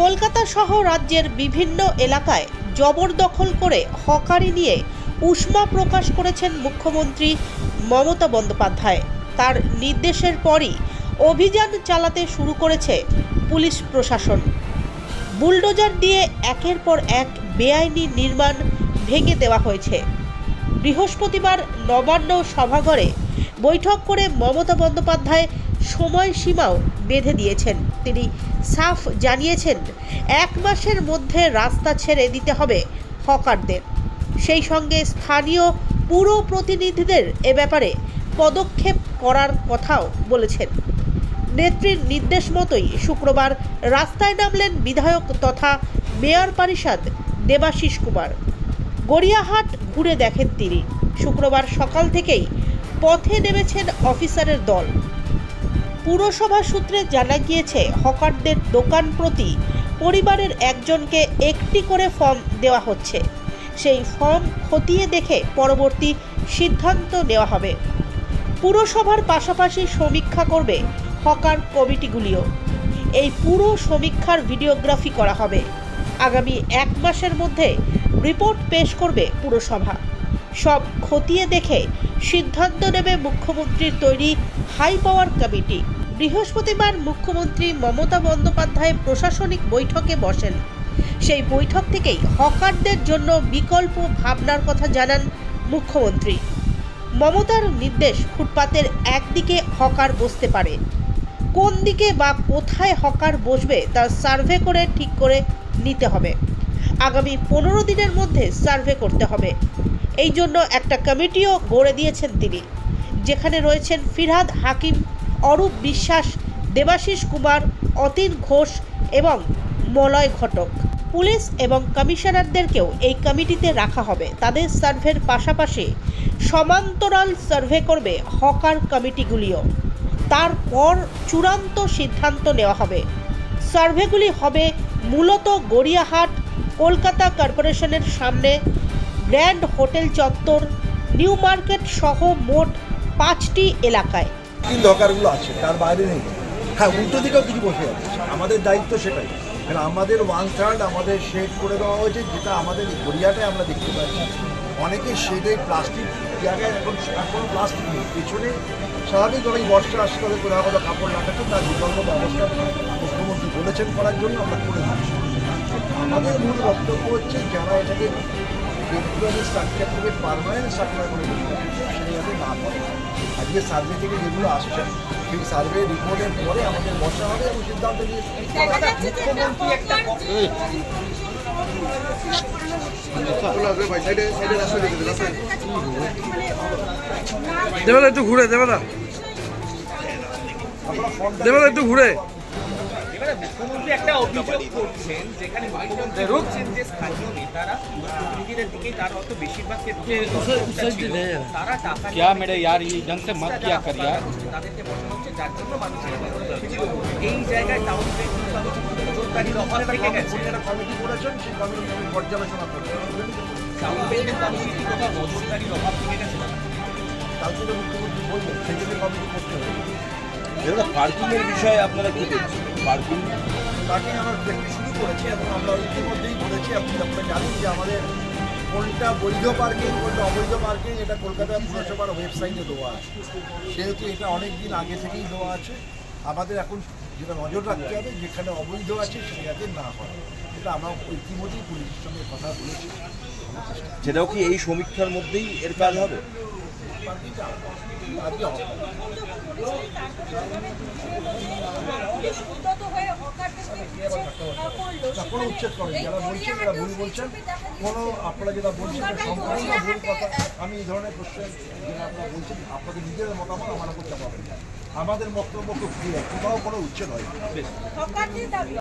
কলকাতা সহ রাজ্যের বিভিন্ন এলাকায় জবরদখল করে হকারি নিয়ে উষ্মা প্রকাশ করেছেন মুখ্যমন্ত্রী মমতা বন্দ্যোপাধ্যায়। তার নির্দেশের পরই অভিযান চালাতে শুরু করেছে পুলিশ প্রশাসন। বুলডোজার দিয়ে একের পর এক বেআইনি নির্মাণ ভেঙে দেওয়া হয়েছে। বৃহস্পতিবার নবান্ন সভাঘরে বৈঠক করে মমতা বন্দ্যোপাধ্যায় সময়সীমাও বেঁধে দিয়েছেন। তিনি সাফ জানিয়েছেন, এক মাসের মধ্যে রাস্তা ছেড়ে দিতে হবে হকারদের। সেই সঙ্গে স্থানীয় পুর প্রতিনিধিদের এ ব্যাপারে পদক্ষেপ করার কথাও বলেছেন। নেত্রীর নির্দেশ মতোই শুক্রবার রাস্তায় নামলেন বিধায়ক তথা মেয়র পরিষদ দেবাশিস কুমার। গড়িয়াহাট ঘুরে দেখেন তিনি। শুক্রবার সকাল থেকেই পথে নেমেছেন অফিসারের দল। পুরসভা সূত্রে জানা গিয়েছে, হকারদের দোকান প্রতি পরিবারের একজনকে একটি করে ফর্ম দেওয়া হচ্ছে। সেই ফর্ম খতিয়ে দেখে পরবর্তী সিদ্ধান্ত নেওয়া হবে। পুরসভার পাশাপাশি সমীক্ষা করবে হকার কমিটিগুলিও। এই পুরো সমীক্ষার ভিডিওগ্রাফি করা হবে। আগামী এক মাসের মধ্যে রিপোর্ট পেশ করবে পুরসভা। সব খতিয়ে দেখে সিদ্ধান্ত নেবে মুখ্যমন্ত্রীর তৈরি হাই পাওয়ার কমিটি বৃহস্পতিবার মুখ্যমন্ত্রী মমতা বন্দ্যোপাধ্যায় প্রশাসনিক বৈঠকে বসেন। সেই বৈঠক থেকেই হকারদের জন্য বিকল্প ভাবনার কথা জানান মুখ্যমন্ত্রী। মমতার নির্দেশ ফুটপাতের একদিকে হকার বসতে পারে। কোন দিকে বা কোথায় হকার বসবে তা সার্ভে করে ঠিক করে নিতে হবে। আগামী পনেরো দিনের মধ্যে সার্ভে করতে হবে। এই জন্য একটা কমিটিও গড়ে দিয়েছেন তিনি, যেখানে রয়েছেন ফিরহাদ হাকিম, অরূপ বিশ্বাস, দেবাশিস কুমার, অতীন ঘোষ এবং মলয় ঘটক। পুলিশ এবং কমিশনারদেরকেও এই কমিটিতে রাখা হবে। তাদের সার্ভের পাশাপাশি সমান্তরাল সার্ভে করবে হকার কমিটিগুলিও। তারপর চূড়ান্ত সিদ্ধান্ত নেওয়া হবে। সার্ভেগুলি হবে মূলত গড়িয়াহাট কলকাতা কর্পোরেশনের সামনে গ্র্যান্ড হোটেল চত্বর, নিউ মার্কেট সহ মোট পাঁচটি এলাকায়। দরকারগুলো আছে, তার বাইরে নেই। হ্যাঁ উল্টো দিকেও কিছু বসে আছে। আমাদের দায়িত্ব সেটাই। কারণ আমাদের ওয়ান থার্ড আমাদের শেড করে দেওয়া হয়েছে, যেটা আমাদের গড়িয়াতে আমরা দেখতে পাচ্ছি। অনেকে শেডে প্লাস্টিক জায়গায় এখন এখন প্লাস্টিক নেই। পেছনে স্বাভাবিক ওই বর্ষা আসতে হবে কোথাও কোথাও কাপড় লাগাচ্ছে, তার বিকল্প ব্যবস্থা মুখ্যমন্ত্রী বলেছেন করার জন্য আমরা করে দিচ্ছি। আমাদের মূল বক্তব্য হচ্ছে, যারা এটাকে টেম্পোরারি স্ট্রাকচার থেকে পারমানেন্ট স্ট্রাকচার করে সেই যাতে না করে আজকে সার্ভে থেকে যেগুলো আসছে সেই সার্ভে রিপোর্টের পরে আমাদের বসা হবে এবং সিদ্ধান্ত নিয়ে মুখ্যমন্ত্রী একটা দেবেলা একটু ঘুরে দেবে দেবেলা দেবেলা একটু ঘুরে। এবারে মুখ্যমন্ত্রী একটা অভিযোগ করছেন যেখানে মুখ্যমন্ত্রী বলছেন যে স্থানীয় নেতারা প্রতিনিধিদের দিকেই তার অত বেশিরভাগ ক্ষেত্রে ছিল। তারা টাকা क्या मेरे यार ये ढंग से मत किया कर यार তাদেরকে বসানো হচ্ছে যার জন্য মানুষের এই জায়গায় টাউন নজরদারির অভাব থেকে গেছে যারা কমিটি করেছেন সেই কমিটি পর্যালোচনা করতে টাউন বিল্ডিং কমিটি কোথাও নজরদারির অভাব থেকে গেছে কালকে তো মুখ্যমন্ত্রী বলবেন সেই জন্য কমিটি করতে হবে দাদা পার্কিং এর বিষয়ে আপনারা কি দেখছেন পার্কিং। তাকে আমরা দেখতে শুরু করেছি এবং আমরা ইতিমধ্যেই বলেছি আপনি আপনারা জানেন যে আমাদের কোনটা বৈধ পার্কিং কোনটা অবৈধ পার্কিং এটা কলকাতা পুরসভার ওয়েবসাইটে দেওয়া আছে। সেহেতু এটা অনেক দিন আগে থেকেই দেওয়া আছে। আমাদের এখন যেটা নজর রাখতে হবে যেখানে অবৈধ আছে সেটা যাতে না হয়। এটা আমরা ইতিমধ্যেই পুলিশের সঙ্গে কথা বলেছি। সেটাও কি এই সমীক্ষার মধ্যেই এর কাজ হবে? কোনো উচ্ছেদ করেন। যারা বলছেন যারা ভুল বলছেন। কোনো আপনারা যেটা বলছেন সম্পূর্ণ ভুল কথা। আমি এই ধরনের কোশ্চেন যেটা আপনারা বলছেন আপনাদের নিজের মতামত আমার করতে পারবেন আমাদের বক্তব্য খুব ক্লিয়ার কোথাও কোনো উচ্ছেদ হয়